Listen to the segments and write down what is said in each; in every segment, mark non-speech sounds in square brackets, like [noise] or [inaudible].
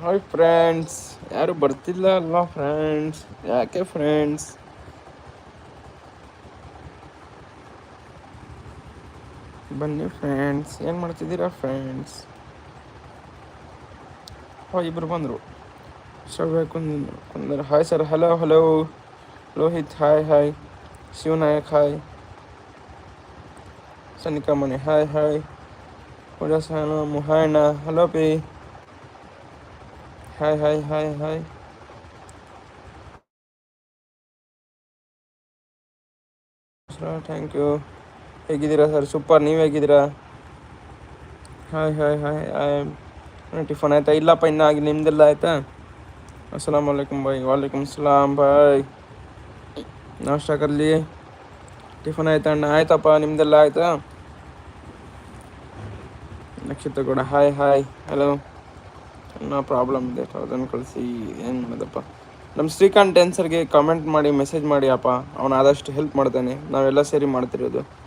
Hi friends ಯಾರು ಬರ್ತಿಲ್ಲ ಅಲ್ವಾ ಫ್ರೆಂಡ್ಸ್ ಯಾಕೆ ಫ್ರೆಂಡ್ಸ್ ಬನ್ನಿ ಫ್ರೆಂಡ್ಸ್ ಏನು ಮಾಡ್ತಿದ್ದೀರಾ ಫ್ರೆಂಡ್ಸ್ ಓ ಇಬ್ಬರು ಬಂದರು. Shravya Kund, Kundar hi sir hello hello Lohith hi hi Shivanayak hi Sanika Mani hi hi Pooja Sahana hi ಅಣ್ಣ hello P hi hi hi hi thank you ಹೇಗಿದ್ದೀರಾ sir? Super ನೀವು ಹೇಗಿದ್ದೀರಾ? Hi hi hi hi tiffin ಆಯ್ತಾ? ಇಲ್ಲಪ್ಪ, ಇನ್ನೂ ಆಗಿ ನಿಮ್ದೆಲ್ಲ ಆಯಿತಾ? ಅಸ್ಸಲಾಮ್ ವಲೈಕುಮ್ ಬಾಯ್ ವಾಲೇಕುಮ್ ಸಲಾಮ್ ಬಾಯ್ ನಾಷ್ಟ ಕರ್ಲಿ ಟಿಫನ್ ಆಯ್ತಾ ಅಣ್ಣ? ಆಯ್ತಪ್ಪ, ನಿಮ್ದೆಲ್ಲ ಆಯ್ತಾ? ನಕ್ಷತ್ರ ಕೂಡ ಹಾಯ್ ಹಾಯ್ ಹಲೋ ಇನ್ನೂ ಪ್ರಾಬ್ಲಮ್ ಇದೆ ಅದನ್ನು ಕಳಿಸಿ, ಏನು ಮಾಡೋದಪ್ಪ? ನಮ್ಮ ಶ್ರೀಕಾಂತ್ ಡ್ಯಾನ್ಸರ್ಗೆ ಕಮೆಂಟ್ ಮಾಡಿ ಮೆಸೇಜ್ ಮಾಡಿ ಅಪ್ಪ. ಅವನು ಆದಷ್ಟು ಹೆಲ್ಪ್ ಮಾಡ್ತಾನೆ. ನಾವೆಲ್ಲ ಸೇರಿ ಮಾಡ್ತಿರೋದು.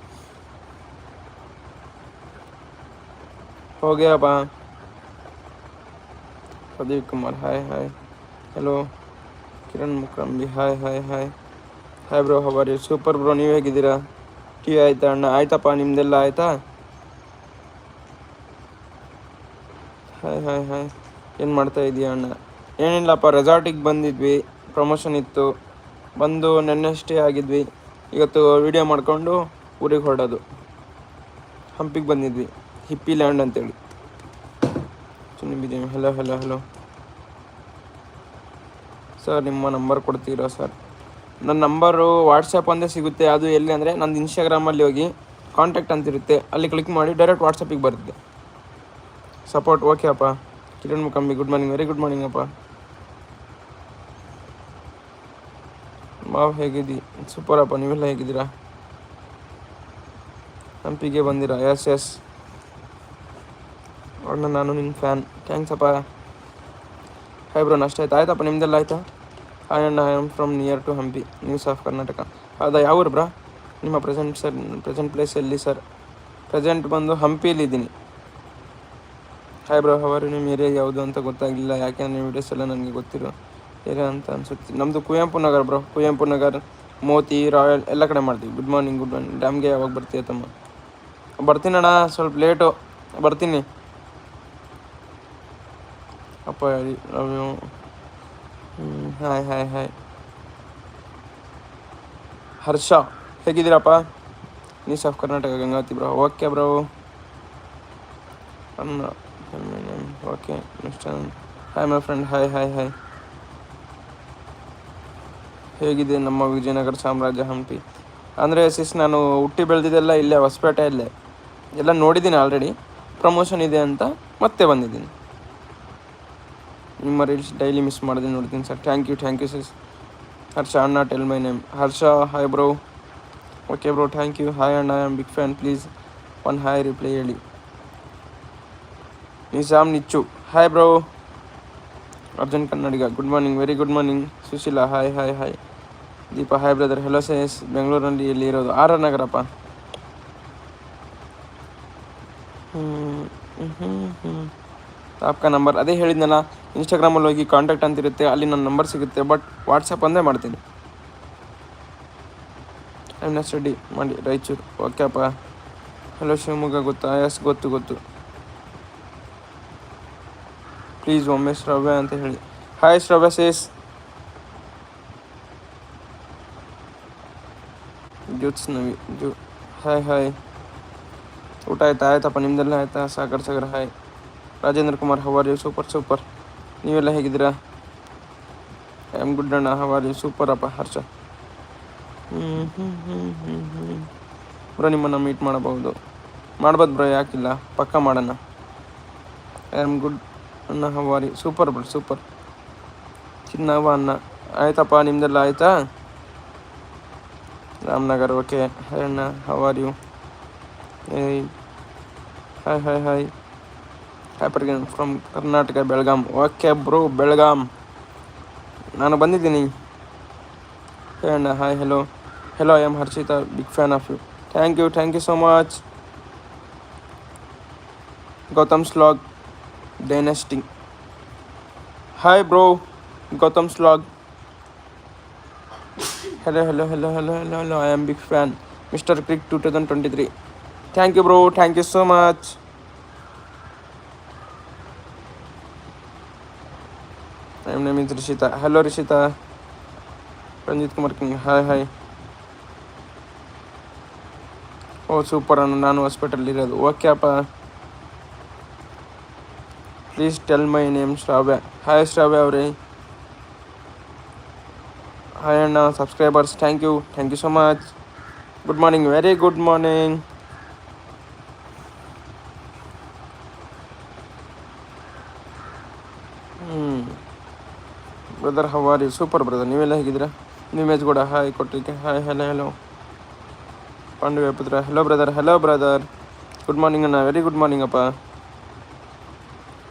ಹೋಗ್ಯಪ್ಪ Pradeep Kumar hi hi hello Kiran Mukrambi hi hi hi hi bro how are super bro ನೀವು ಹೇಗಿದ್ದೀರಾ ಟೀ ಆಯ್ತಾ ಅಣ್ಣ ಆಯ್ತಪ್ಪ ನಿಮ್ಮದೆಲ್ಲ ಆಯ್ತಾ ಹಾಯ್ ಹಾಯ್ ಹಾಯ್ ಏನು ಮಾಡ್ತಾ ಇದೀಯ ಅಣ್ಣ? ಏನಿಲ್ಲಪ್ಪ ರೆಸಾರ್ಟಿಗೆ ಬಂದಿದ್ವಿ. ಪ್ರಮೋಷನ್ ಇತ್ತು. ಬಂದು ನೆನ್ನೆಷ್ಟೇ ಆಗಿದ್ವಿ. ಇವತ್ತು ವಿಡಿಯೋ ಮಾಡಿಕೊಂಡು ಊರಿಗೆ ಹೊರಡೋದು. ಹಂಪಿಗೆ ಬಂದಿದ್ವಿ. ಹಿಪ್ಪಿ ಲ್ಯಾಂಡ್ ಅಂತೇಳಿ. ನಿಮ್ಮಿದ್ದೀನಿ ಹಲೋ ಹಲೋ ಹಲೋ ಸರ್ ನಿಮ್ಮ ನಂಬರ್ ಕೊಡ್ತೀರಾ ಸರ್ ನನ್ನ ನಂಬರು ವಾಟ್ಸಪ್ ಒಂದೇ ಸಿಗುತ್ತೆ. ಅದು ಎಲ್ಲಿ ಅಂದರೆ ನಂದು ಇನ್ಸ್ಟಾಗ್ರಾಮಲ್ಲಿ ಹೋಗಿ ಕಾಂಟ್ಯಾಕ್ಟ್ ಅಂತಿರುತ್ತೆ ಅಲ್ಲಿ ಕ್ಲಿಕ್ ಮಾಡಿ ಡೈರೆಕ್ಟ್ ವಾಟ್ಸಪ್ಪಿಗೆ ಬರುತ್ತೆ. ಸಪೋರ್ಟ್ ಓಕೆ ಅಪ್ಪ. Kiran Mukambi good morning very good morning ಅಪ್ಪ. ಮಾವ್ ಹೇಗಿದ್ದಿ? ಸೂಪರ್ ಅಪ್ಪ, ನೀವೆಲ್ಲ ಹೇಗಿದ್ದೀರಾ? ಹಂಪಿಗೆ ಬಂದಿರಾ? ಎಸ್ ಎಸ್ ಅಣ್ಣ ನಾನು ನಿನ್ನ ಫ್ಯಾನ್. ಥ್ಯಾಂಕ್ಸ್ ಅಪ್ಪ. ಬ್ರೋ ಅಷ್ಟೇ ಆಯ್ತು? ಆಯ್ತಪ್ಪ, ನಿಮ್ದೆಲ್ಲ ಆಯ್ತಾ? ಹಾಯ್ ಅಣ್ಣ I am from near to Hampi news of Karnataka ಹೌದಾ, ಯಾವ ಊರು ಬ್ರಾ ನಿಮ್ಮ ಪ್ರೆಸೆಂಟ್ ಸರ್ ಪ್ರೆಸೆಂಟ್ ಪ್ಲೇಸ್ ಎಲ್ಲಿ ಸರ್ ಪ್ರೆಸೆಂಟ್ ಬಂದು ಹಂಪಿಯಲ್ಲಿದ್ದೀನಿ ಹಾಯ್ ಬ್ರೋ ಅವರು ನಿಮ್ಮ ಏರಿಯಾ ಯಾವುದು ಅಂತ ಗೊತ್ತಾಗಿಲ್ಲ ಯಾಕೆ ನಿಮ್ಮ ವೀಡಿಯೋಸ್ ಎಲ್ಲ ನನಗೆ ಗೊತ್ತಿರೋ ಏರಿಯಾ ಅಂತ ಅನ್ಸುತ್ತೆ. ನಮ್ಮದು ಕುವೆಂಪು ನಗರ ಬ್ರೋ ಕುವೆಂಪು ನಗರ, ಮೋತಿ, ರಾಯಲ್ ಎಲ್ಲ ಕಡೆ ಮಾಡ್ತೀವಿ. ಗುಡ್ ಮಾರ್ನಿಂಗ್ ಗುಡ್ ಮಾರ್ನಿಂಗ್ ಡ್ಯಾಮ್ಗೆ ಯಾವಾಗ ಬರ್ತೀಯ ತಮ್ಮ? ಬರ್ತೀನಿ ಅಣ್ಣ ಸ್ವಲ್ಪ ಲೇಟು ಬರ್ತೀನಿ. You hi hi hi Harsha ಹೇಗಿದ್ದೀರಪ್ಪ news of Karnataka Gangavathi bro okay bro okay next hi my friend hi hi hi ಹೇಗಿದೆ ನಮ್ಮ ವಿಜಯನಗರ ಸಾಮ್ರಾಜ್ಯ ಹಂಪಿ ಅಂದರೆ ಸಿಸ್ ನಾನು ಹುಟ್ಟಿ ಬೆಳೆದಿದ್ದೆಲ್ಲ ಇಲ್ಲೇ ಹೊಸಪೇಟೆಯಲ್ಲೇ ಎಲ್ಲ ನೋಡಿದ್ದೀನಿ ಆಲ್ರೆಡಿ ಪ್ರಮೋಷನ್ ಇದೆ ಅಂತ ಮತ್ತೆ ಬಂದಿದ್ದೀನಿ ನಿಮ್ಮ ರೀಲ್ಸ್ ಡೈಲಿ ಮಿಸ್ ಮಾಡಿದೆ ನೋಡ್ತೀನಿ sir thank you thank you sis Harsha ಅಣ್ಣ tell my name Harsha hi bro okay bro thank you hi ಅಣ್ಣ I am big fan please one hi reply ಹೇಳಿ. Nizam Nichchu. Hi bro Arjun Kannadiga. Good morning very good morning Sushila hi hi hi Deepa hi brother hello says ಬೆಂಗಳೂರಲ್ಲಿ ಎಲ್ಲಿ ಇರೋದು? R R ನಗರಪ್ಪ. ಆಪ್ಕ number. ಅದೇ ಹೇಳಿದ್ನಲ್ಲ ಇನ್ಸ್ಟಾಗ್ರಾಮಲ್ಲಿ ಹೋಗಿ ಕಾಂಟ್ಯಾಕ್ಟ್ ಅಂತಿರುತ್ತೆ, ಅಲ್ಲಿ ನನ್ನ ನಂಬರ್ ಸಿಗುತ್ತೆ ಬಟ್ ವಾಟ್ಸಪ್ ಒಂದೇ ಮಾಡ್ತೀನಿ. ಎಂ ಎಸ್ ರೆಡಿ ಮಾಡಿ ರಾಯಚೂರು ಓಕೆಪ್ಪ ಹಲೋ ಶಿವಮೊಗ್ಗ ಗೊತ್ತಾ? ಎಸ್ ಗೊತ್ತು ಗೊತ್ತು. ಪ್ಲೀಸ್ ಒಮ್ಮೆ ಶ್ರವ್ಯ ಅಂತ ಹೇಳಿ. Hi Shravya says Jyotsna ಜೋ ಹಾಯ್ ಹಾಯ್ ಊಟ ಆಯ್ತಾ? ಆಯ್ತಪ್ಪ, ನಿಮ್ದೆಲ್ಲ ಆಯ್ತಾ? Sagar Sagar hi Rajendra Kumar how are you super super ನೀವೆಲ್ಲ ಹೇಗಿದ್ದೀರಾ? ಐ ಆಮ್ ಗುಡ್ ಅಣ್ಣ. ಹವಾರ್ ಯು ಸೂಪರ್ ಅಪ್ಪ, ಹರ್ಷ. ಬ್ರೋ, ನಿಮ್ಮನ್ನು ಮೀಟ್ ಮಾಡಬಹುದು. ಮಾಡ್ಬೋದು ಬ್ರೋ, ಯಾಕಿಲ್ಲ. ಪಕ್ಕ ಮಾಡೋಣ. ಐ ಆಮ್ ಗುಡ್ ಅಣ್ಣ. How are you super bro super ಚಿನ್ನವ, ಅಣ್ಣ. ಆಯ್ತಪ್ಪ, ನಿಮ್ದೆಲ್ಲ ಆಯ್ತಾ? ರಾಮನಗರ್ ಓಕೆ ಹಾಯ್ ಅಣ್ಣ. How are you hi hi hi ಹ್ಯಾಪರ್ from Karnataka Belgaum okay bro Belgaum ನಾನು ಬಂದಿದ್ದೀನಿ. ಅಣ್ಣ hi hello hello I am Harshita big fan of you thank you thank you so much Gautam slog ಡೈನೆಸ್ಟಿಂಗ್ hi bro Gautam ಸ್ಲಾಗ್ hello hello hello hello hello hello. I am big fan. Mr crick 2023 thank you, bro. Thank you so much. My name is rishita. Hello, rishita. Ranjith Kumar king hi hi O super ಅನ್ನು ನಾನು hospital ಇರೋದು okay ಅಪ್ಪ please tell my name Shravya hi Shravya ಅವರೇ hi ಅಣ್ಣ subscribers thank you thank you so much good morning very good morning brother how are you super brother ನೀವೆಲ್ಲ ಹೇಗಿದ್ದೀರಾ? ನೀವು match ಕೂಡ ಹಾಯ್ ಕೊಟ್ಟಿದ್ದೆ hi hello hello Pandava Putra. Hello brother hello brother good morning ಅಣ್ಣ. Very good morning ಅಪ್ಪ.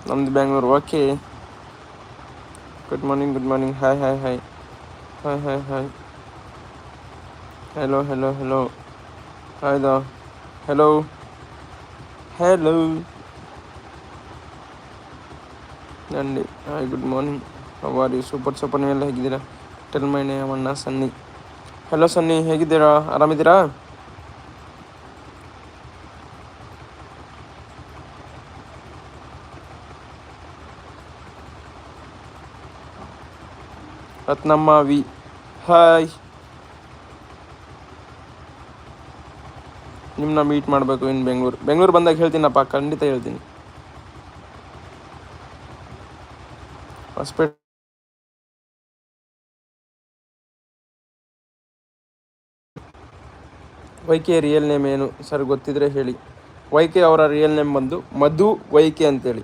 ನಮ್ದು Bangalore okay good morning good morning hi hi hi hi hi hi hello hello hello hi the hello hello ನಂಡಿ hi good morning how are you super super ನೀವೆಲ್ಲ ಹೇಗಿದ್ದೀರಾ? Tell my name Sunny. Hello Sunny, ಹೇಗಿದ್ದೀರಾ? ಆರಾಮಿದ್ದೀರಾ? Ratnamma V. Hi ನಿಮ್ಮನ್ನ meet ಮಾಡಬೇಕು ಇನ್ನು ಬೆಂಗಳೂರು. ಬೆಂಗಳೂರು ಬಂದಾಗ ಹೇಳ್ತೀನಪ್ಪ, ಖಂಡಿತ ಹೇಳ್ತೀನಿ. ಹಾಸ್ಪಿಟ್ ವೈಕೆ ರಿಯಲ್ ನೇಮ್ ಏನು? ಸರ್ ಗೊತ್ತಿದ್ರೆ ಹೇಳಿ. ವೈಕೆ ಅವರ ರಿಯಲ್ ನೇಮ್ ಬಂದು ಮಧು ವೈಕೆ ಅಂತೇಳಿ.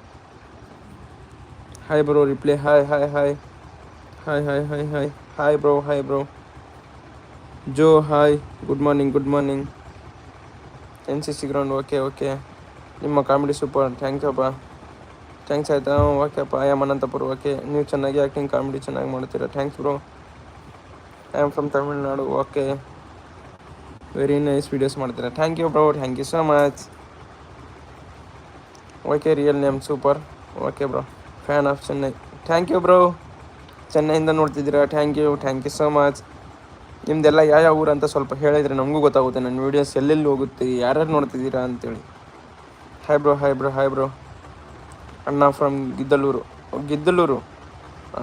Hi bro reply hi hi hi hi hi hi hi hi bro hi bro ಜೋ hi good morning good morning N C C ground okay okay ನಿಮ್ಮ comedy super thanks ಅಪ್ಪ. Thanks ಆಯ್ತಾ? Okay ಅಪ್ಪ. I am Anantapur okay ನೀವು ಚೆನ್ನಾಗಿ acting comedy ಚೆನ್ನಾಗಿ ಮಾಡ್ತೀರಾ. Thanks bro I am from Tamil Nadu okay very nice videos ಮಾಡ್ತೀರಾ. Thank you bro thank you so much okay real name super okay bro fan of Chennai thank you bro ಚೆನ್ನೈಯಿಂದ ನೋಡ್ತಿದ್ದೀರಾ. Thank you thank you so much ನಿಮ್ದೆಲ್ಲ ಯಾವ ಊರು ಅಂತ ಸ್ವಲ್ಪ ಹೇಳಿದರೆ ನಮಗೂ ಗೊತ್ತಾಗುತ್ತೆ. ನನ್ನ ವೀಡಿಯೋಸ್ ಎಲ್ಲೆಲ್ಲಿ ಹೋಗುತ್ತೆ, ಯಾರ್ಯಾರು ನೋಡ್ತಿದ್ದೀರಾ ಅಂತೇಳಿ. Hi bro hi bro hi bro ಅಣ್ಣ ಫ್ರಮ್ ಗಿದ್ದಲೂರು ಗಿದ್ದಲೂರು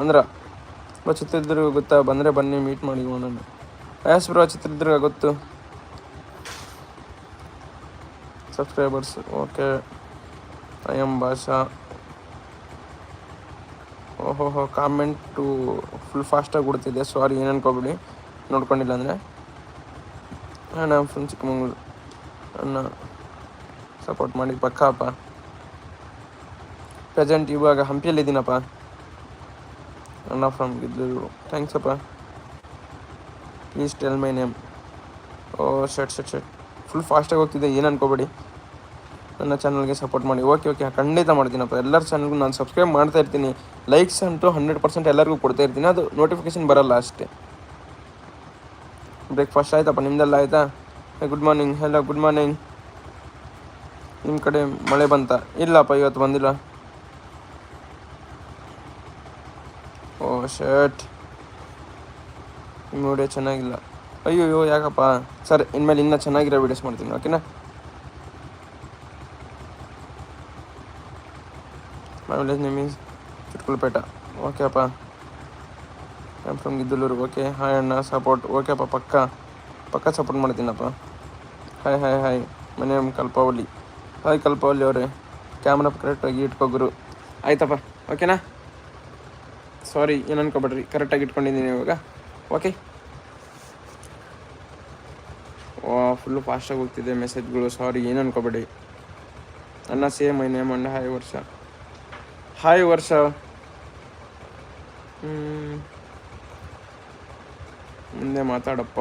ಅಂದ್ರೆ ಬ ಚಿತ್ರದುರ್ಗ ಗೊತ್ತಾ? ಬಂದರೆ ಬನ್ನಿ ಮೀಟ್ ಮಾಡಿ ನಾನು ಯಾಸ್ ಬ್ರೋ ಚಿತ್ರದುರ್ಗ ಗೊತ್ತು. ಸಬ್ಸ್ಕ್ರೈಬರ್ಸ್ ಓಕೆ ಐ ಎಂ ಭಾಷಾ ಓಹೋ ಕಾಮೆಂಟು ಫುಲ್ ಫಾಸ್ಟಾಗಿ ಬಿಡ್ತಿದೆ. ಸಾರಿ ಏನು ಅನ್ಕೋಬಿಡಿ ನೋಡ್ಕೊಂಡಿಲ್ಲ ಅಂದರೆ. ಹಾಂ ನಮ್ಮ ಫ್ರೆಂಡ್ ಚಿಕ್ಕಮಂಗ್ಳೂರು. ಅಣ್ಣ ಸಪೋರ್ಟ್ ಮಾಡಿ ಪಕ್ಕ ಅಪ್ಪ. ಪ್ರೆಸೆಂಟ್ ಇವಾಗ ಹಂಪಿಯಲ್ಲಿದ್ದೀನಪ್ಪ ಅಣ್ಣ ಫ್ರಮ್ ಗಿದ್ದಲೂರು ಥ್ಯಾಂಕ್ಸ್ ಅಪ್ಪ. ಪ್ಲೀಸ್ ಟೆಲ್ ಮೈ ನೇಮ್ ಓ ಶರ್ಟ್ ಶರ್ಟ್ ಶರ್ಟ್ ಫುಲ್ ಫಾಸ್ಟಾಗಿ ಹೋಗ್ತಿದ್ದೆ ಏನು ಅನ್ಕೋಬೇಡಿ. ನನ್ನ ಚಾನಲ್ಗೆ ಸಪೋರ್ಟ್ ಮಾಡಿ. ಓಕೆ ಓಕೆ ಖಂಡಿತ ಮಾಡ್ತೀನಪ್ಪ ಎಲ್ಲರ ಚಾನಲ್ಗೂ ನಾನು ಸಬ್ಸ್ಕ್ರೈಬ್ ಮಾಡ್ತಾ ಇರ್ತೀನಿ. ಲೈಕ್ಸ್ ಅಂತೂ ಹಂಡ್ರೆಡ್ ಪರ್ಸೆಂಟ್ ಎಲ್ಲರಿಗೂ ಕೊಡ್ತಾ ಇರ್ತೀನಿ. ಅದು ನೋಟಿಫಿಕೇಶನ್ ಬರಲ್ಲ ಅಷ್ಟೇ. ಬ್ರೇಕ್ಫಾಸ್ಟ್ ಆಯ್ತಪ್ಪ, ನಿಮ್ದೆಲ್ಲ ಆಯಿತಾ? Good morning hello good morning ನಿಮ್ಮ ಕಡೆ ಮಳೆ ಬಂತ? ಇಲ್ಲಪ್ಪ, ಇವತ್ತು ಬಂದಿಲ್ಲ. ಓ ಶರ್ಟ್ ವಿಡಿಯೋ ಚೆನ್ನಾಗಿಲ್ಲ. ಅಯ್ಯೋ ಯಾಕಪ್ಪ? ಸರ್, ಇನ್ಮೇಲೆ ಇನ್ನೂ ಚೆನ್ನಾಗಿರೋ ವೀಡಿಯೋಸ್ ಮಾಡ್ತೀನಿ ಓಕೆನಾ ಮೈ ವಿಲೇಜ್ ನೇಮ್ ಓಕೆ ಅಪ್ಪ. I'm from Giddalur okay hi ಅಣ್ಣ ಸಪೋರ್ಟ್ ಓಕೆ ಅಪ್ಪ, ಪಕ್ಕ. ಪಕ್ಕ ಸಪೋರ್ಟ್ ಮಾಡ್ತೀನಪ್ಪ. ಹಾಯ್ ಹಾಯ್ ಹಾಯ್ ಮನೆ ಕಲ್ಪಾವಲಿ ಹಾಯ್ ಕಲ್ಪಾವಲಿ ಅವರೇ. ಕ್ಯಾಮ್ರಾ ಕರೆಕ್ಟಾಗಿ ಇಟ್ಕೋಗುರು ಆಯ್ತಪ್ಪ ಓಕೆನಾ ಸಾರಿ ಏನು ಅನ್ಕೋಬೇಡ್ರಿ. ಕರೆಕ್ಟಾಗಿ ಇಟ್ಕೊಂಡಿದ್ದೀನಿ ಇವಾಗ. ಓಕೆ ವಾ ಫುಲ್ಲು ಫಾಸ್ಟಾಗಿ ಹೋಗ್ತಿದೆ ಮೆಸೇಜ್ಗಳು ಸಾರಿ ಏನು ಅನ್ಕೋಬೇಡಿ. ನನ್ನ same I name and hi Varsha. Hi Varsha. ಮುಂದೆ ಮಾತಾಡಪ್ಪ.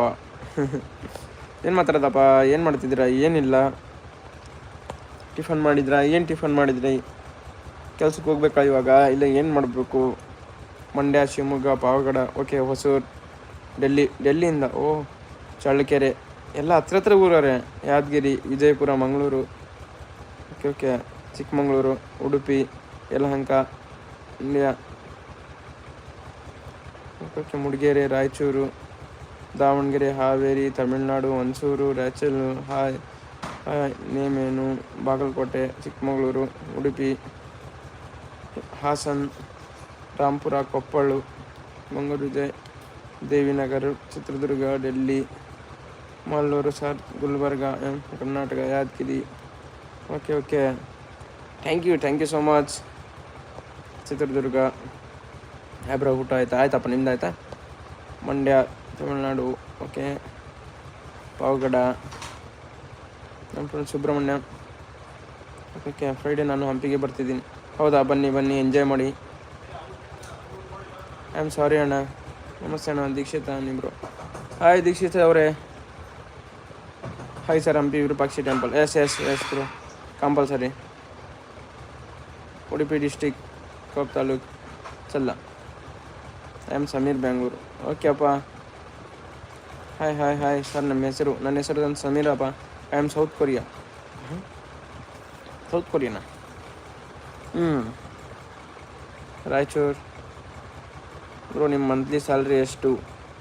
[laughs] ಏನು ಮಾತಾಡೋದಪ್ಪ? ಏನು ಮಾಡ್ತಿದ್ದೀರಾ? ಏನಿಲ್ಲ. ಟಿಫನ್ ಮಾಡಿದ್ರಾ? ಏನು ಟಿಫನ್ ಮಾಡಿದ್ರಿ? ಕೆಲ್ಸಕ್ಕೆ ಹೋಗ್ಬೇಕಾ ಇವಾಗ? ಇಲ್ಲ ಏನು ಮಾಡಬೇಕು? ಮಂಡ್ಯ, ಶಿವಮೊಗ್ಗ, ಪಾವಗಡ, ಓಕೆ, ಹೊಸೂರು, ಡೆಲ್ಲಿ, ಡೆಲ್ಲಿಯಿಂದ, ಓ ಚಳ್ಳಕೆರೆ ಎಲ್ಲ ಹತ್ರ ಹತ್ರ ಊರವ್ರೆ. Yadagiri, Vijayapura, Mangaluru okay okay Chikkamagaluru, Udupi, Yelahanka India okay Mudigere, Raichur, Davanagere, Haveri, Tamil Nadu Honsur Raichur, hi hi, ನೇಮೇನು, Bagalkot, Chikkamagaluru, Udupi, Hassan, Rampur, Koppal, Mangaluru Devinagar, Chitradurga, Delhi Mallur, sir, Gulbarga Karnataka, Yadagiri. Okay okay thank you thank you so much Chitradurga. Bro ಊಟ ಆಯ್ತಾ? ಆಯ್ತಪ್ಪ, ನಿಮ್ದು ಆಯ್ತಾ? Mandya, Tamil Nadu okay Pavagada. ನಮ್ಮ friend Subrahmanya. Okay Friday ನಾನು ಹಂಪಿಗೆ ಬರ್ತಿದ್ದೀನಿ. ಹೌದಾ, ಬನ್ನಿ ಬನ್ನಿ ಎಂಜಾಯ್ ಮಾಡಿ. ಐ ಆಮ್ ಸಾರಿ ಅಣ್ಣ. ನಮಸ್ತೆ ಅಣ್ಣ, ದೀಕ್ಷಿತ ನಿಮ್ಮರು ಹಾಯ್ ದೀಕ್ಷಿತ ಅವರೇ. Hi sir Hampi Virupakshi temple yes yes yes compulsory Udupi district Koppa taluk ಚಲ್ಲ I am Sameer Bengaluru okay ಅಪ್ಪ ಹಾಯ್ ಹಾಯ್ ಹಾಯ್ ಸರ್ ನಮ್ಮ ಹೆಸರು ನನ್ನ ಹೆಸರು ನನ್ನ ಅಪ್ಪ. I am South Korea South ಕೊರಿಯಾನಾ ಹ್ಞೂ ರಾಯಚೂರು ಬ್ರೋ ನಿಮ್ಮ ಮಂತ್ಲಿ ಸ್ಯಾಲ್ರಿ ಎಷ್ಟು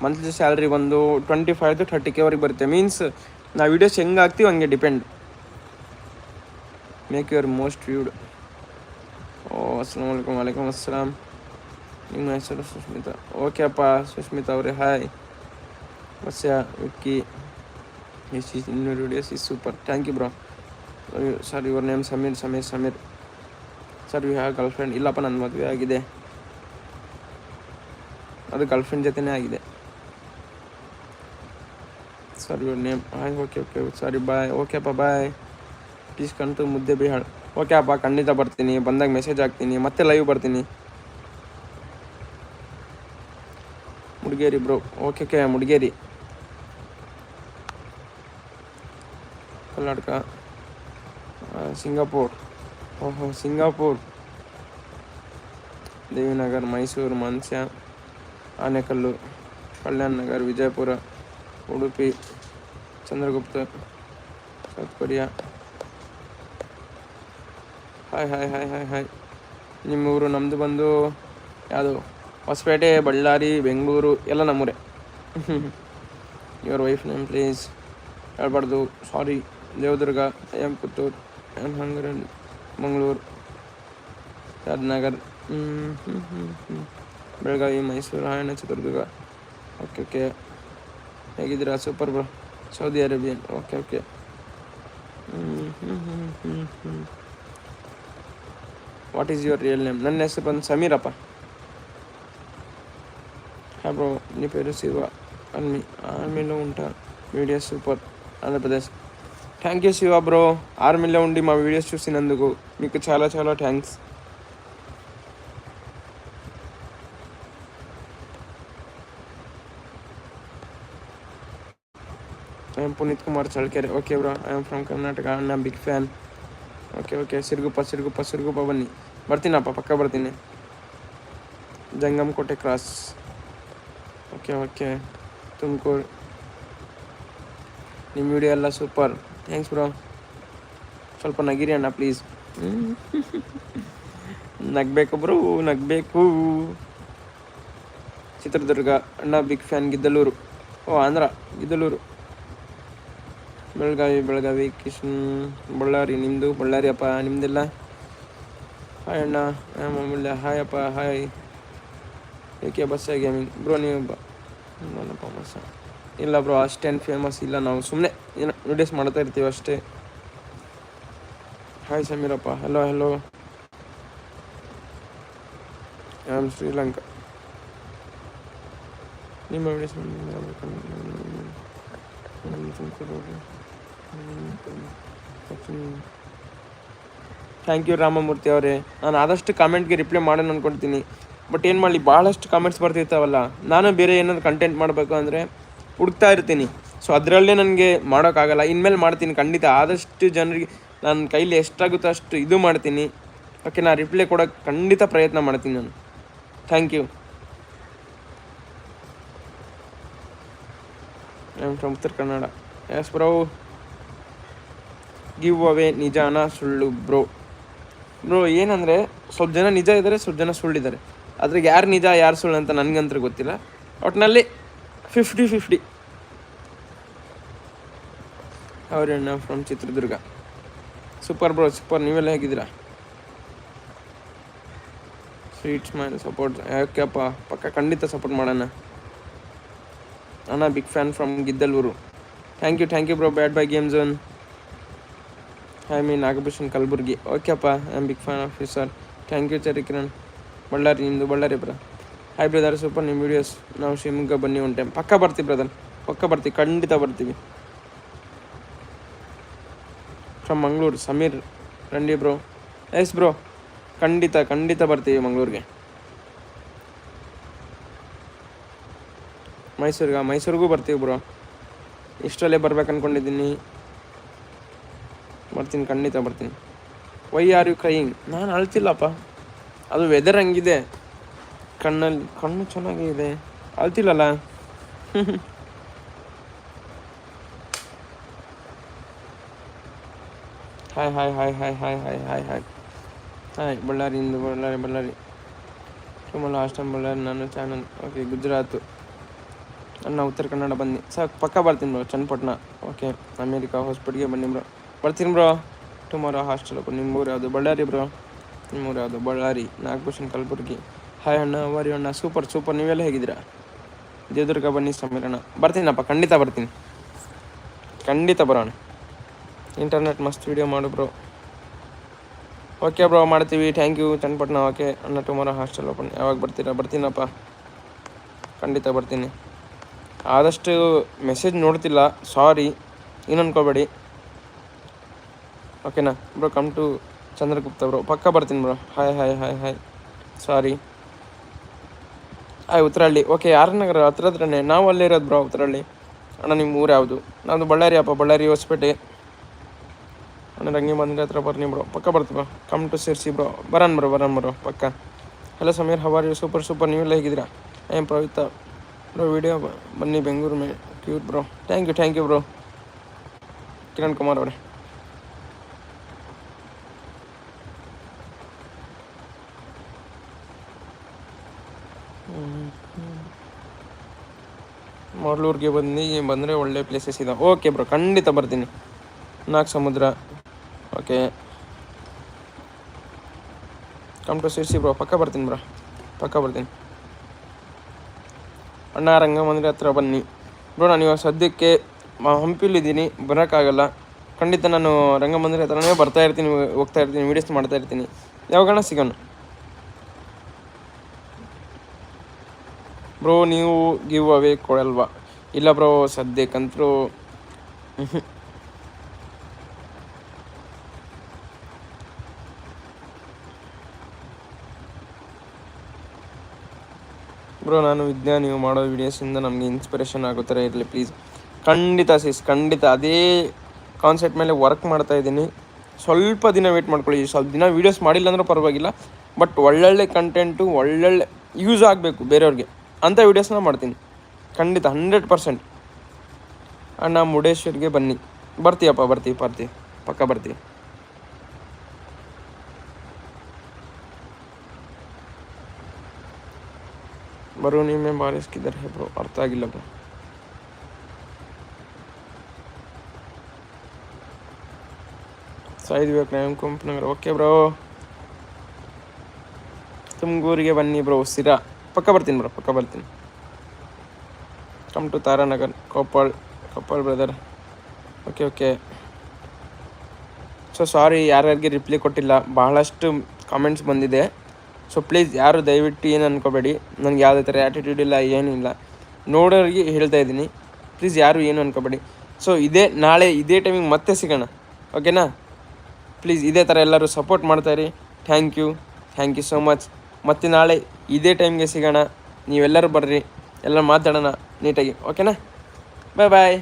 ಮಂತ್ಲಿ ಸ್ಯಾಲ್ರಿ ಒಂದು ಟ್ವೆಂಟಿ ಫೈವ್ ಟು ಥರ್ಟಿ ಕೆವರೆಗೆ ಬರುತ್ತೆ. ಮೀನ್ಸ್ ನಾವು ವಿಡಿಯೋಸ್ ಹೆಂಗೆ ಹಾಕ್ತೀವಿ ಹಂಗೆ depend make your most viewed ಓ ಅಸ್ಲಾಂ ವಲೈಕುಮ್ ವಲೈಕುಮ್ ಅಸ್ಸಲಾಮ್ ನಿಮ್ಮ ಹೆಸರು ಸುಸ್ಮಿತಾ. ಓಕೆ ಅಪ್ಪ, ಸುಸ್ಮಿತಾ ಅವರೇ ಹಾಯ್ ಮತ್ಸ್ಯ ವಿಕ್ಕಿ. ಇಸ್ ಇನ್ನೂರು videos is super thank you bro sir your name Sameer Sameer Sameer sir you have girlfriend ಇಲ್ಲಪ್ಪ ನನ್ನ ಮದುವೆ ಆಗಿದೆ. ಅದು ಗರ್ಲ್ಫ್ರೆಂಡ್ ಜೊತೆನೇ ಆಗಿದೆ. Sir your name hi okay okay sorry bye okay ಅಪ್ಪ ಬಾಯ್ ಪ್ಲೀಸ್ ಕಂತು ಮುದ್ದೆ ಬಿಹಾಳ್. ಓಕೆ ಅಪ್ಪ ಖಂಡಿತ ಬರ್ತೀನಿ. ಬಂದಾಗ ಮೆಸೇಜ್ ಹಾಕ್ತೀನಿ. ಮತ್ತೆ ಲೈವ್ ಬರ್ತೀನಿ. Mudigere bro okay okay Mudigere. Karnataka ಆ, ಸಿಂಗಾಪುರ್. ಓಹೋ Singapore. Devinagar Mysuru ಮನ್ಸ್ಯ Anekal Kalyana Nagar Vijayapura. Udupi, Chandragupta south hi hi hi hi hi. ನಿಮ್ಮ ಊರು ನಮ್ಮದು ಬಂದು ಯಾವುದು? ಹೊಸಪೇಟೆ, ಬಳ್ಳಾರಿ, ಬೆಂಗಳೂರು, ಎಲ್ಲ ನಮ್ಮೂರೇ. ಯುವರ್ ವೈಫ್ ನೇಮ್ ಪ್ಲೀಸ್ ಹೇಳ್ಬಾರ್ದು. Sorry Devadurga I am Puttur M ಹಂಗರನ್ ಮಂಗಳೂರು ರಾಜನಗರ್. ಬೆಳಗಾವಿ, ಮೈಸೂರು ಹಾಯಣ್ಣ ಚಿತ್ರದುರ್ಗ. ಓಕೆ ಓಕೆ ಹೇಗಿದ್ದೀರಾ super bro Saudi Arabian okay okay what is your real name ನನ್ನ ಹೆಸರು ಬಂದು ಸಮೀರಪ್ಪ ಹಾ ಬ್ರೋ నీ పేరు శివ అన్ని ఆర్మీలో ఉంటా videos super Andhra Pradesh thank you Shiva bro ఆర్మీలో ఉండి మా వీడియోస్ చూసినందుకు మీకు చాలా చాలా thanks Puneeth Kumar Challakere okay bro I am from Karnataka I big fan okay okay Siruguppa Siruguppa Siruguppa ಬನ್ನಿ. ಬರ್ತೀನಪ್ಪ ಪಕ್ಕ ಬರ್ತೀನಿ. Jangamakote cross okay okay Tumakuru. ನಿಮ್ಮ ವಿಡಿಯೋ ಎಲ್ಲ ಸೂಪರ್ ಥ್ಯಾಂಕ್ಸ್ ಬ್ರೋ ಸ್ವಲ್ಪ ನಗಿರಿ ಅಣ್ಣ ಪ್ಲೀಸ್ [laughs] ನಗಬೇಕು ಬ್ರೋ ನಗಬೇಕು. ಚಿತ್ರದುರ್ಗ ಅಣ್ಣ ಬಿಗ್ ಫ್ಯಾನ್ ಗಿದ್ದಲೂರು. ಓ ಆಂಧ್ರ ಗಿದ್ದಲೂರು. ಬೆಳಗಾವಿ ಬೆಳಗಾವಿ, ಕೃಷ್ಣ, ಬಳ್ಳಾರಿ ನಿಮ್ಮದು ಬಳ್ಳಾರಿ ಅಪ್ಪ ನಿಮ್ಮದೆಲ್ಲ ಹಾಯ್ ಅಣ್ಣ ಆಮೇಲೆ ಹಾಯ್ ಅಪ್ಪ ಹಾಯ್ ಏಕೆ ಬಸ್ ಗೇಮಿಂಗ್ ಬ್ರೋ ನೀವು ಬ ಬಸ್ ಇಲ್ಲ ಬ್ರೋ ಅಷ್ಟೇನು ಫೇಮಸ್ ಇಲ್ಲ ನಾವು. ಸುಮ್ಮನೆ ಏನೋ ವೀಡಿಯೋಸ್ ಮಾಡ್ತಾ ಇರ್ತೀವಿ ಅಷ್ಟೇ. Hi Sameerappa. Hello hello I am Sri Lanka ನಿಮ್ಮ ವಿಡಿಯೋಸ್ ಥ್ಯಾಂಕ್ ಯು ರಾಮಮೂರ್ತಿ ಅವರೇ. ನಾನು ಆದಷ್ಟು ಕಾಮೆಂಟ್ಗೆ ರಿಪ್ಲೈ ಮಾಡೋಣ ಅಂದ್ಕೊಳ್ತೀನಿ ಬಟ್ ಏನು ಮಾಡಲಿ ಭಾಳಷ್ಟು ಕಾಮೆಂಟ್ಸ್ ಬರ್ತಿರ್ತಾವಲ್ಲ, ನಾನು ಬೇರೆ ಏನಾದರೂ ಕಂಟೆಂಟ್ ಮಾಡಬೇಕು ಅಂದರೆ ಹುಡುಕ್ತಾ ಇರ್ತೀನಿ. ಸೊ ಅದರಲ್ಲೇ ನನಗೆ ಮಾಡೋಕ್ಕಾಗಲ್ಲ. ಇನ್ಮೇಲೆ ಮಾಡ್ತೀನಿ, ಖಂಡಿತ. ಆದಷ್ಟು ಜನರಿಗೆ ನನ್ನ ಕೈಲಿ ಎಷ್ಟಾಗುತ್ತೋ ಅಷ್ಟು ಇದು ಮಾಡ್ತೀನಿ. ಓಕೆ ನಾನು ರಿಪ್ಲೈ ಕೊಡೋಕ್ಕೆ ಖಂಡಿತ ಪ್ರಯತ್ನ ಮಾಡ್ತೀನಿ ನಾನು. Thank you from Uttara Kannada yes bro give away ನಿಜಾನ ಸುಳ್ಳು ಬ್ರೋ ಬ್ರೋ ಏನಂದರೆ, ಸ್ವಲ್ಪ ಜನ ನಿಜ ಇದ್ದಾರೆ ಸ್ವಲ್ಪ ಜನ ಸುಳ್ಳಿದ್ದಾರೆ ಅದ್ರಾಗ ಯಾರು ನಿಜ, ಯಾರು ಸುಳ್ಳು ಅಂತ ನನಗಂತೂ ಗೊತ್ತಿಲ್ಲ. ಒಟ್ಟಿನಲ್ಲಿ fifty fifty ಅವರಣ್ಣ from Chitradurga. Super bro super ನೀವೆಲ್ಲ ಹೇಗಿದ್ದೀರಾ? ಸ್ವೀಟ್ಸ್ ಮ್ಯಾನ್ ಸಪೋರ್ಟ್ ಯಾಕೆಪ್ಪ ಪಕ್ಕ ಖಂಡಿತ ಸಪೋರ್ಟ್ ಮಾಡೋಣ. ಅಣ್ಣ big fan from ಗಿದ್ದಲ್ವರು. Thank you thank you bro bad bye game zone I mean Nagabhushan Kalaburagi ಓಕೆಪ್ಪ I am big fan of you sir thank you ಚರಿ Kiran Ballari ನಿಮ್ಮದು Ballari bro hi brother super ನಿಮ್ಮ videos ನಾವು ಶಿವಮೊಗ್ಗ ಬನ್ನಿ one time ಪಕ್ಕ ಬರ್ತೀವಿ brother ಪಕ್ಕ ಬರ್ತೀವಿ ಖಂಡಿತ ಬರ್ತೀವಿ ಫ್ರಮ್ ಮಂಗಳೂರು ಸಮೀರ್ ರಂಡಿ ಬ್ರೋ ಎಸ್ ಬ್ರೋ ಖಂಡಿತ ಖಂಡಿತ ಬರ್ತೀವಿ ಮಂಗಳೂರಿಗೆ ಮೈಸೂರಿಗೆ ಮೈಸೂರಿಗೂ ಬರ್ತೀವಿ ಬ್ರೋ ಇಷ್ಟರಲ್ಲೇ ಬರ್ಬೇಕು ಅನ್ಕೊಂಡಿದ್ದೀನಿ ಬರ್ತೀನಿ ಖಂಡಿತ ಬರ್ತೀನಿ. ವೈ ಆರ್ ಯು ಕ್ರೈಯಿಂಗ್ ನಾನು ಅಳ್ತಿಲ್ಲಪ್ಪ. ಅದು ವೆದರ್ ಹಂಗಿದೆ. ಕಣ್ಣಲ್ಲಿ, ಕಣ್ಣು ಚೆನ್ನಾಗಿದೆ. ಅಳ್ತಿಲ್ಲಲ್ಲ? Hi hi hi hi hi hi hi hi hi ಇಂದು ಬಳ್ಳಾರಿ ಬಳ್ಳಾರಿ ತುಂಬ ಲಾಸ್ಟ್ ಟೈಮ್ ಬಳ್ಳಾರಿ ನಾನು ಚಾನಲ್. ಓಕೆ ಗುಜರಾತು. ನನ್ನ ಉತ್ತರ ಕನ್ನಡ ಬನ್ನಿ. ಸಾಕು, ಪಕ್ಕ ಬರ್ತೀನಿ ಬ್ರೋ, ಚನ್ನಪಟ್ಟಣ. ಓಕೆ ಅಮೇರಿಕಾ ಹಾಸ್ಪಿಟ್ಲಿಗೆ ಬನ್ನಿ ಬ್ರೋ. ಬರ್ತೀನಿ ಬ್ರೋ. ಟುಮಾರೋ ಹಾಸ್ಟೆಲ್ ನಿಮ್ಮೂರು ಯಾವುದು? ಬಳ್ಳಾರಿ ಬ್ರೋ. ನಿಮ್ಮೂರು ಯಾವುದು? ಬಳ್ಳಾರಿ. ನಾಗಭೂಷಣ್ ಕಲಬುರ್ಗಿ. ಹಾಯ್ ಅಣ್ಣ ವರಿ ಅಣ್ಣ? ಸೂಪರ್ ಸೂಪರ್ ನೀವೆಲ್ಲ ಹೇಗಿದ್ದೀರಾ? ದೇವದುರ್ಗ ಬನ್ನಿ ಸಮೀರಣ್ಣ ಬರ್ತೀನಪ್ಪ, ಖಂಡಿತ ಬರ್ತೀನಿ. ಖಂಡಿತ ಬರೋಣ ಇಂಟರ್ನೆಟ್ ಮಸ್ತ್ ವೀಡಿಯೋ ಮಾಡು ಬ್ರೋ. ಓಕೆ ಬ್ರೋ, ಮಾಡ್ತೀವಿ. Thank you Channapatna. ಓಕೆ ಅಣ್ಣ ಟುಮಾರೋ ಹಾಸ್ಟೆಲ್ ಓಪನ್ ಯಾವಾಗ ಬರ್ತೀರಾ? ಬರ್ತೀನಪ್ಪ. ಖಂಡಿತ ಬರ್ತೀನಿ. ಆದಷ್ಟು ಮೆಸೇಜ್ ನೋಡ್ತಿಲ್ಲ. ಸಾರಿ ಏನು ಓಕೆನಾ? Bro come to Chandragupta bro. ಪಕ್ಕ ಬರ್ತೀನಿ bro. Hi hi hi hi sorry hi Uttarahalli okay ಯಾರನಗರ ಹತ್ರ ಹತ್ರನೇ. ನಾವು ಅಲ್ಲೇ ಇರೋದು ಬ್ರೋ ಉತ್ತರಹಳ್ಳಿ ಅಣ್ಣ ನಿಮ್ಮ ಊರು ಯಾವುದು? ನಾನು ಬಳ್ಳಾರಿ ಅಪ್ಪ, ಬಳ್ಳಾರಿ ಹೊಸಪೇಟೆ. ಅಣ್ಣ ರಂಗಿ ಮಂದಿರ ಹತ್ರ ಬರ್ನಿ ಬ್ರೋ. ಪಕ್ಕ ಬರ್ತೀವ ಬ್ರೋ. ಕಮ್ ಟು ಸೇರಿಸಿ ಬ್ರೋ. ಬರೋಣ ಬ್ರೋ ಬರೋಣ ಬ್ರೋ, ಪಕ್ಕ. ಹಲೋ ಸಮೀರ್ ಹವಾರಿ ಸೂಪರ್ ಸೂಪರ್ ನೀವೆಲ್ಲ ಹೇಗಿದ್ದೀರಾ? ಆಮ್ ಪ್ರವಿತ ಬ್ರೋ ವಿಡಿಯೋ ಬನ್ನಿ, Bengaluru May cute bro. Thank you thank you bro. Kiran Kumar ಅವರೇ. ಮಂಗಳೂರಿಗೆ ಬಂದು ಬಂದರೆ ಒಳ್ಳೆ ಪ್ಲೇಸಸ್ ಇದೆ. ಓಕೆ ಬ್ರೋ ಖಂಡಿತ ಬರ್ತೀನಿ. ನಾಲ್ಕು ಸಮುದ್ರ. Okay come to Sirsi bro ಪಕ್ಕ ಬರ್ತೀನಿ ಬ್ರೋ ಪಕ್ಕ ಬರ್ತೀನಿ. ಅಣ್ಣ, ರಂಗಮಂದಿರ ಹತ್ರ ಬನ್ನಿ. ಬ್ರೋ ನಾನು ಇವಾಗ ಸದ್ಯಕ್ಕೆ ಹಂಪಿಲಿದ್ದೀನಿ, ಬರೋಕ್ಕಾಗಲ್ಲ. ಖಂಡಿತ ನಾನು ರಂಗಮಂದಿರ ಹತ್ರನೇ ಬರ್ತಾ ಇರ್ತೀನಿ, ಹೋಗ್ತಾ ಇರ್ತೀನಿ ವೀಡಿಯೋಸ್ ಮಾಡ್ತಾ ಇರ್ತೀನಿ. ಯಾವಾಗಣ ಸಿಗೋಣ? ಬ್ರೋ ನೀವು ಗಿವ್ ಅವೇ ಕೊಡಲ್ವಾ? ಇಲ್ಲ ಬ್ರೋ ಸದ್ಯಕ್ಕಂತರೂ ಬ್ರೋ, ನಾನು ವಿಜ್ಞಾನ ನೀವು ಮಾಡೋ ವೀಡಿಯೋಸಿಂದ ನಮಗೆ ಇನ್ಸ್ಪಿರೇಷನ್ ಆಗೋ ಥರ ಇರಲಿ ಪ್ಲೀಸ್ ಖಂಡಿತ ಸಿಸ್ ಖಂಡಿತ. ಅದೇ ಕಾನ್ಸೆಪ್ಟ್ ಮೇಲೆ ವರ್ಕ್ ಮಾಡ್ತಾ ಇದ್ದೀನಿ. ಸ್ವಲ್ಪ ದಿನ ವೇಟ್ ಮಾಡ್ಕೊಳ್ಳಿ. ಸ್ವಲ್ಪ ದಿನ ವೀಡಿಯೋಸ್ ಮಾಡಿಲ್ಲ ಅಂದರೂ ಪರವಾಗಿಲ್ಲ ಬಟ್ ಒಳ್ಳೊಳ್ಳೆ ಕಂಟೆಂಟು ಒಳ್ಳೊಳ್ಳೆ ಯೂಸ್ ಆಗಬೇಕು ಬೇರೆಯವ್ರಿಗೆ. ಅಂಥ ವೀಡಿಯೋಸ್ನ ಮಾಡ್ತೀನಿ. ಖಂಡಿತ ಹಂಡ್ರೆಡ್ ಪರ್ಸೆಂಟ್ ಅಣ್ಣ ಮುರುಡೇಶ್ವರ್ಗೆ ಬನ್ನಿ. ಬರ್ತೀಯಪ್ಪ, ಬರ್ತೀವಿ ಬರ್ತೀವಿ. ಪಕ್ಕ ಬರ್ತೀವಿ. ಬರೋ ನಿಮ್ಮೆ ಬಾರಿಸ್ಕಿದ್ದಾರೆ ಬ್ರೋ, ಅರ್ಥ ಆಗಿಲ್ಲ ಬ್ರೋ. ಸಾಯಿದ್ಬೇಕು ನಾವು ಕುಂಪನಗರ, ಓಕೆ ಬ್ರೋ. ತುಮಕೂರಿಗೆ ಬನ್ನಿ ಬ್ರೋ ಸಿರಾ ಪಕ್ಕ ಬರ್ತೀನಿ ಬ್ರೋ, ಪಕ್ಕ ಬರ್ತೀನಿ. Come to Taranagar Koppal Koppal brother okay okay so sorry ಯಾರ್ಯಾರಿಗೆ ರಿಪ್ಲೈ ಕೊಟ್ಟಿಲ್ಲ. ಬಹಳಷ್ಟು ಕಾಮೆಂಟ್ಸ್ ಬಂದಿದೆ. ಸೊ ಪ್ಲೀಸ್ ಯಾರು ದಯವಿಟ್ಟು ಏನು ಅನ್ಕೋಬೇಡಿ. ನನಗೆ ಯಾವುದೇ ಥರ ಆ್ಯಟಿಟ್ಯೂಡ್ ಇಲ್ಲ ಏನಿಲ್ಲ ನೋಡೋರಿಗೆ ಹೇಳ್ತಾ ಇದ್ದೀನಿ. ಪ್ಲೀಸ್ ಯಾರು ಏನು ಅನ್ಕೋಬೇಡಿ. ಸೊ ಇದೇ, ನಾಳೆ ಇದೇ ಟೈಮಿಗೆ ಮತ್ತೆ ಸಿಗೋಣ. ಓಕೆನಾ ಪ್ಲೀಸ್ ಇದೇ ಥರ ಎಲ್ಲರೂ support ಮಾಡ್ತಾಯಿರಿ thank you thank you so much ಮತ್ತೆ ನಾಳೆ ಇದೇ ಟೈಮ್ಗೆ ಸಿಗೋಣ. ನೀವೆಲ್ಲರೂ ಬರ್ರಿ. ಎಲ್ಲ ಮಾತಾಡೋಣ ನೀಟಾಗಿ ಓಕೆನಾ? ಬಾಯ್ ಬಾಯ್